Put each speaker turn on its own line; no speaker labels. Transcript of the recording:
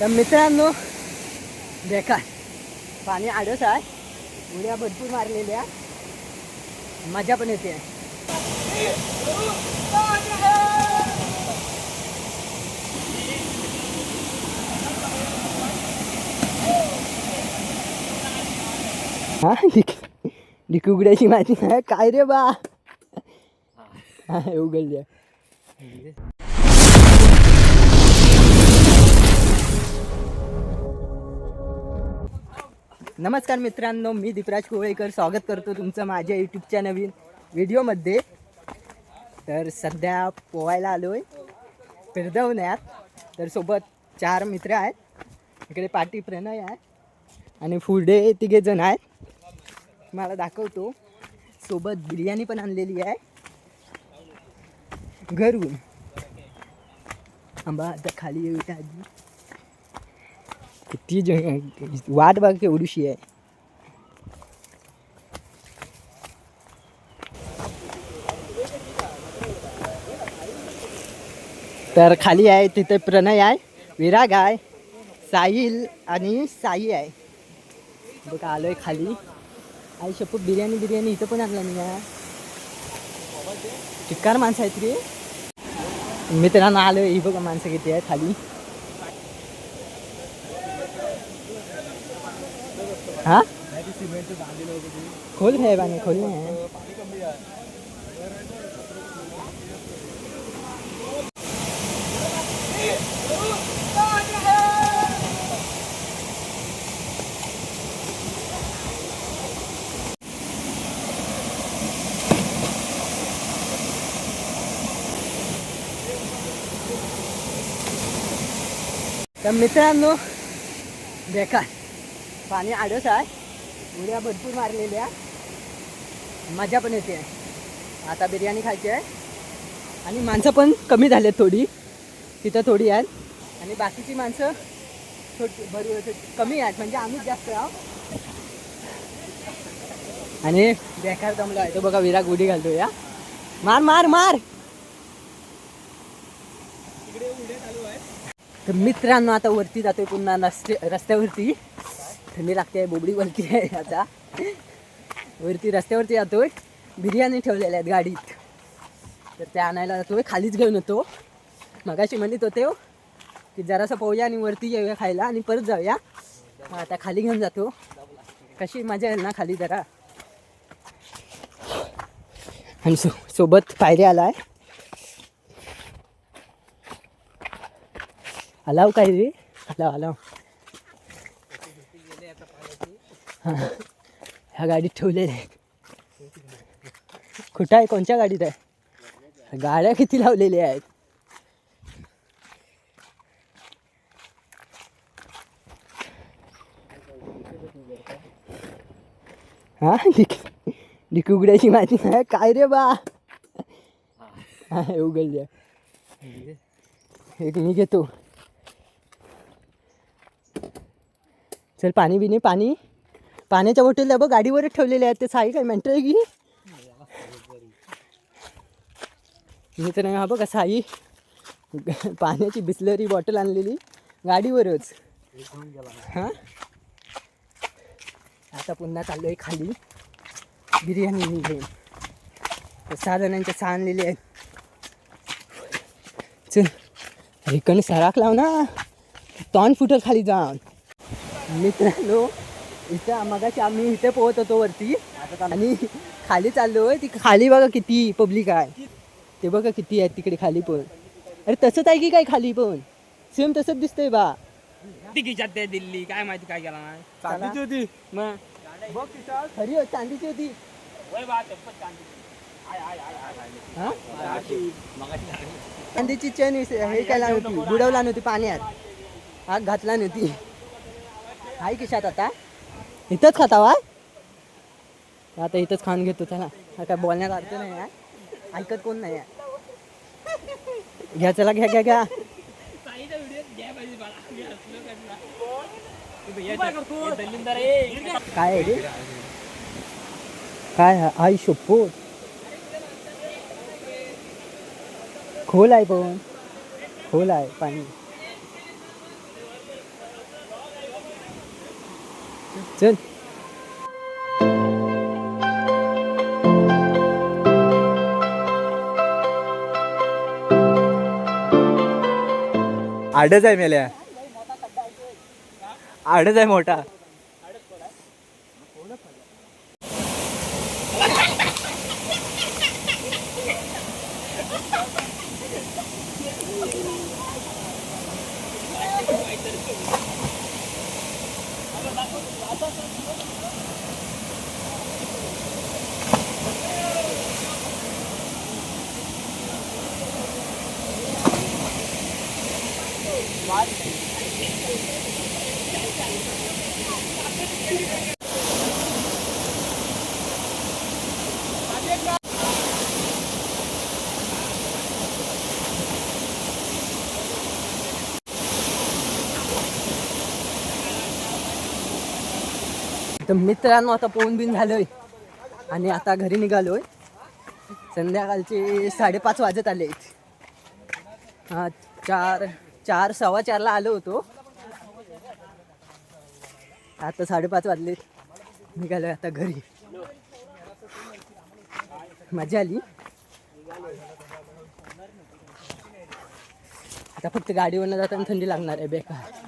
तर मित्रांनो बेकार पाणी आडस आहे. उड्या भरपूर मारलेल्या. मजा पण येते. हा डिक उघड्याची माहिती नाही काय रे बा? हा नमस्कार मित्रांनो मी दीपराज कोवळेकर. स्वागत करतो तुमचं माझ्या यूट्यूबच्या नवीन व्हिडिओमध्ये तर सध्या पोवायला आलो आहे फिरदवण्यात तर सोबत चार मित्र आहेत. इकडे पाटी प्रणय आहे आणि पुढे तिघे जण आहेत. मला दाखवतो. सोबत बिर्याणी पण आणलेली आहे. घरून. आंबा आता खाली येऊ आधी ती ज वाट बघ केवढीशी आहे. तर खाली आहे तिथे प्रणय आहे विराग आहे साहिल आणि साई आहे. बघा आलोय खाली. आई शपथ बिर्याणी बिर्याणी इथं पण आणला नाही आहे. चिक्कार माणसं आहेत रे मित्रांना आलोय. ही बघा माणसं किती आहे खाली. हा? खोल है पाणी खोल नाही आहे तर मित्रांनो बेकार पाणी आडस आहे. उड्या भरपूर मारलेल्या. मजा पण येते. आता बिर्याणी खायची आहे. आणि माणसं पण कमी झालेत थोडी. तिथं थोडी आहेत. आणि बाकीची माणसं छोटी भरू कमी आहेत. म्हणजे आम्हीच जास्त आहोत. आणि बेकार जमलो आहे. तो बघा विराग उडी घालतो या मार मार मार! तर मित्रांनो आता वरती जातोय पुन्हा रस्ते रस्त्यावरती. थंडी लागते बोबडी वरती आहे आता. वरती रस्त्यावरती जातोय. बिर्याणी ठेवलेल्या आहेत गाडीत. तर त्या आणायला जातोय. खालीच घेऊन येतो. मगाशी म्हणत होते हो की जरासा पोहूया आणि वरती येऊया खायला आणि परत जाऊया. मग आता खाली घेऊन जातो. कशी मजा येईल ना खाली जरा. आणि सो सोबत पायरी आला आहे अलाव काय रे अलाव अलाव हा. ह्या गाडीत ठेवलेले आहेत. कुठं आहे? कोणत्या गाडीत आहे? गाड्या किती लावलेल्या आहेत? हा? डिक उघड्याची माहिती नाही काय रे बा? हा उघडल्या एक मी घेतो. चल पाणी बिनी पाणी. पाण्याच्या बॉटल बघ गाडीवरच ठेवलेल्या आहेत ते साई काय म्हणतो आहे की? मी तर हा बघा साई. पाण्याची बिसलरी बॉटल आणलेली गाडीवरच. हां? आता पुन्हा चाललो आहे खाली. बिर्याणी घेऊन सहा जणांच्या सहा आणलेले आहेत. चल इकडे सराक लाव ना. तॉन फुटल खाली जाऊन. मित्रांनो इथं मगाशी आम्ही इथे पोहत होतो वरती. आणि खाली चाललोय ती खाली बघा किती पब्लिक आहे. ते बघा किती आहे तिकडे खाली पण. अरे तसंच आहे की काय खाली पण? सेम तसंच दिसतंय बा.
तिकीच्यात ते दिल्ली काय माहिती काय केला नाही.
चांदीची
होती. मग?
खरी हो चांदीची होती. हा? चांदीची चेन विस- हे केला नव्हती बुडवला नव्हती पाण्यात. आग घातला नव्हती. हाय किशात आता. इथंच खाता वा? आता इथंच खाऊन घेतो चला. काय बोलण्यात अर्थ नाही आहे ऐकत कोण नाही आहे? घ्या चला घ्या घ्या घ्या. काय आहे रे? काय आई शोपू. खोल आहे पण. खोल आहे पाणी. चल.
आडच आहे मेल्या. आडच आहे मोठा. Why?
तर मित्रांनो आता पोहून बिन झालोय. आणि आता घरी निघालोय. संध्याकाळचे साडेपाच वाजत आले हा चार चार सव्वा चारला आलो होतो. आता साडेपाच वाजले निघालोय आता घरी. मजा आली. आता फक्त गाडीवरनं जाताना थंडी लागणार आहे बेकार.